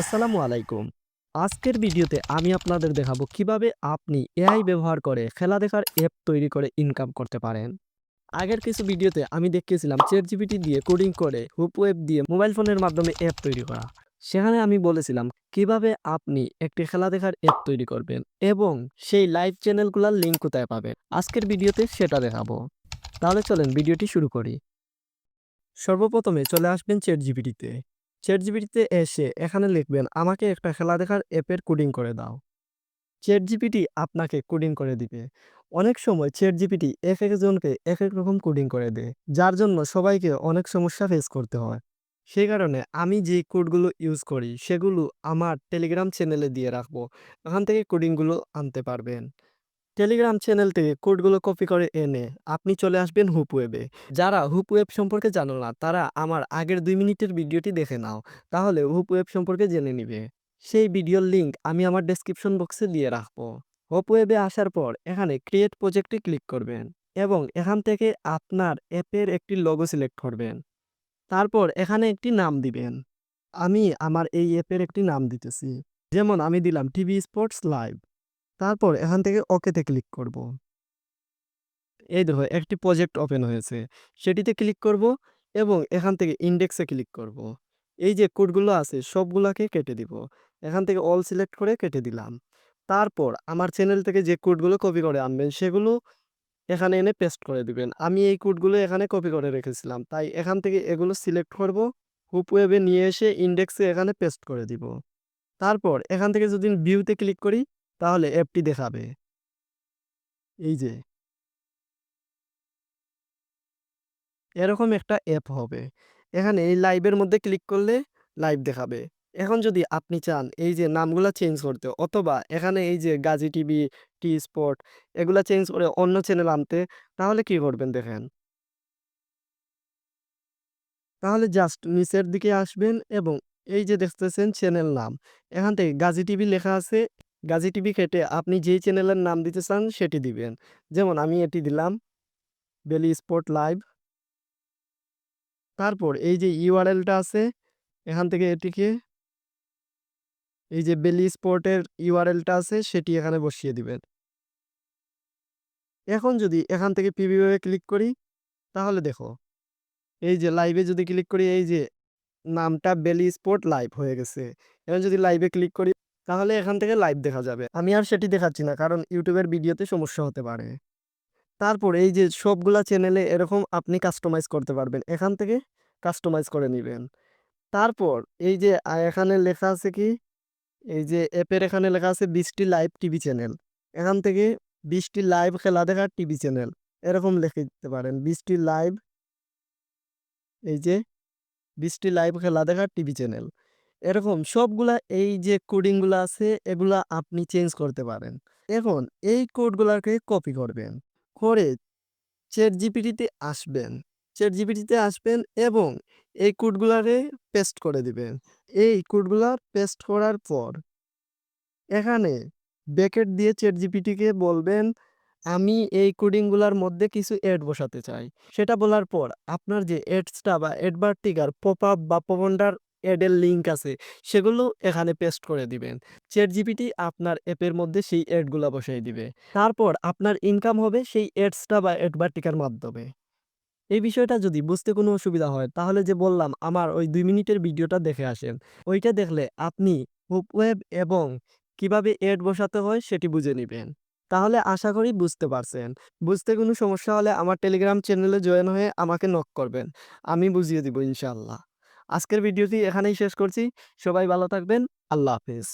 আসসালামু আলাইকুম। আজকের ভিডিওতে আমি আপনাদের দেখাবো কীভাবে আপনি এআই ব্যবহার করে খেলা দেখার অ্যাপ তৈরি করে ইনকাম করতে পারেন। আগের কিছু ভিডিওতে আমি দেখিয়েছিলাম চেট জিপিটি দিয়ে কোডিং করে হুপ ওয়েব দিয়ে মোবাইল ফোনের মাধ্যমে অ্যাপ তৈরি করা। সেখানে আমি বলেছিলাম কীভাবে আপনি একটি খেলা দেখার অ্যাপ তৈরি করবেন এবং সেই লাইভ চ্যানেলগুলোর লিঙ্ক কোথায় পাবেন। আজকের ভিডিওতে সেটা দেখাবো। তাহলে চলেন ভিডিওটি শুরু করি। সর্বপ্রথমে চলে আসবেন চেট জিপিটিতে চ্যাট জিপিটিতে এসে এখানে লিখবেন, আমাকে একটা খেলা দেখার অ্যাপের কোডিং করে দাও। চ্যাট জিপিটি আপনাকে কোডিং করে দিবে। অনেক সময় চ্যাট জিপিটি এক একজনকে এক এক রকম কোডিং করে দেয়, যার জন্য সবাইকে অনেক সমস্যা ফেস করতে হয়। সেই কারণে আমি যে কোডগুলো ইউজ করি, সেগুলো আমার টেলিগ্রাম চ্যানেলে দিয়ে রাখব। ওখান থেকে কোডিংগুলো আনতে পারবেন। টেলিগ্রাম চ্যানেল থেকে কোডগুলো কপি করে এনে আপনি চলে আসবেন হুপ ওয়েবে যারা হুপ ওয়েব সম্পর্কে জানো না, তারা আমার আগের দুই মিনিটের ভিডিওটি দেখে নাও, তাহলে হুপ ওয়েব সম্পর্কে জেনে নিবে। সেই ভিডিওর লিঙ্ক আমি আমার ডেসক্রিপশন বক্সে দিয়ে রাখব। হুপ ওয়েবে আসার পর এখানে ক্রিয়েট প্রজেক্টে ক্লিক করবেন এবং এখান থেকে আপনার অ্যাপের একটি লোগো সিলেক্ট করবেন। তারপর এখানে একটি নাম দিবেন। আমি আমার এই অ্যাপের একটি নাম দিতেছি। যেমন আমি দিলাম টিভি স্পোর্টস লাইভ তারপর এখান থেকে ওকেতে ক্লিক করব। এই দেখো, একটি প্রজেক্ট ওপেন হয়েছে। সেটিতে ক্লিক করব এবং এখান থেকে ইন্ডেক্সে ক্লিক করব। এই যে কোডগুলো আছে, সবগুলোকে কেটে দিব। এখান থেকে অল সিলেক্ট করে কেটে দিলাম। তারপর আমার চ্যানেল থেকে যে কোডগুলো কপি করে আনবেন, সেগুলো এখানে এনে পেস্ট করে দিবেন। আমি এই কোডগুলো এখানে কপি করে রেখেছিলাম। তাই এখান থেকে এগুলো সিলেক্ট করব হুপ ওয়েবে নিয়ে এসে ইন্ডেক্সে এখানে পেস্ট করে দিব। তারপর এখান থেকে যদি ভিউতে ক্লিক করি তাহলে অ্যাপটি দেখাবে। এই যে। এরকম একটা অ্যাপ হবে। এখানে এই লাইভের মধ্যে ক্লিক করলে লাইভ দেখাবে। এখন যদি আপনি চান এই যে নামগুলো চেঞ্জ করতে, অথবা এখানে এই যে গাজী টিভি, টি স্পট এগুলো চেঞ্জ করে অন্য চ্যানেল আনতে, তাহলে কি করবেন দেখেন? তাহলে জাস্ট নিচের দিকে আসবেন এবং এই যে দেখতেছেন চ্যানেল নাম, এখান থেকে গাজী টিভি লেখা আছে গাজী টিভি কেটে আপনি যেই চ্যানেলের নাম দিতে চান সেটি দিবেন। যেমন আমি এটি দিলাম বেলি স্পোর্ট লাইভ তারপর এই যে ইউআরএলটা আছে, এখান থেকে এটিকে এই যে বেলি স্পোর্টের ইউআরএলটা আছে, সেটি এখানে বসিয়ে দিবেন। এখন যদি এখান থেকে পিভিওয়ে ক্লিক করি, তাহলে দেখো, এই যে লাইভে যদি ক্লিক করি, এই যে নামটা বেলি স্পোর্ট লাইভ হয়ে গেছে। এখন যদি লাইভে ক্লিক করি তাহলে এখান থেকে লাইভ দেখা যাবে। আমি আর সেটি দেখাচ্ছি না, কারণ ইউটিউবের ভিডিওতে সমস্যা হতে পারে। তারপর এই যে সবগুলা চ্যানেলে এরকম আপনি কাস্টমাইজ করতে পারবেন, এখান থেকে কাস্টমাইজ করে নেবেন। তারপর এই যে এখানে লেখা আছে কি? এই যে অ্যাপের এখানে লেখা আছে বিশটি লাইভ টিভি চ্যানেল এখান থেকে বিশটি লাইভ খেলা দেখার টিভি চ্যানেল এরকম লিখে দিতে পারেন, বিশটি লাইভ এই যে বিশটি লাইভ খেলা দেখার টিভি চ্যানেল এরকম সবগুলা এই যে কোডিংগুলো আছে, এগুলা আপনি চেঞ্জ করতে পারেন। এখন এই কোডগুলাকে কপি করবেন। করে চ্যাট জিপিটিতে আসবেন। চ্যাট জিপিটিতে আসবেন এবং এই কোডগুলারে পেস্ট করে দিবেন। এই কোডগুলা পেস্ট করার পর এখানে ব্যাকেট দিয়ে চ্যাট জিপিটিকে বলবেন, আমি এই কোডিংগুলার মধ্যে কিছু অ্যাড বসাতে চাই। সেটা বলার পর আপনার যে অ্যাডসটা বা অ্যাডভার্টিকার পপ আপ বা পপন্ডার অ্যাডের লিঙ্ক আছে, সেগুলো এখানে পেস্ট করে দিবেন। চ্যাট জিপিটি আপনার অ্যাপের মধ্যে সেই অ্যাডগুলা বসাই দিবে। তারপর আপনার ইনকাম হবে সেই অ্যাডসটা বা অ্যাডভার্টিকার মাধ্যমে। এই বিষয়টা যদি বুঝতে কোনো অসুবিধা হয়, তাহলে যে বললাম, আমার ওই দুই মিনিটের ভিডিওটা দেখে আসেন। ওইটা দেখলে আপনি হুপ ওয়েব এবং কীভাবে অ্যাড বসাতে হয় সেটি বুঝে নেবেন। তাহলে আশা করি বুঝতে পারছেন। বুঝতে কোনো সমস্যা হলে আমার টেলিগ্রাম চ্যানেলে জয়েন হয়ে আমাকে নক করবেন। আমি বুঝিয়ে দিব ইনশাআল্লাহ। আজকের ভিডিওটি এখানেই শেষ করছি। সবাই ভালো থাকবেন। আল্লাহ হাফেজ।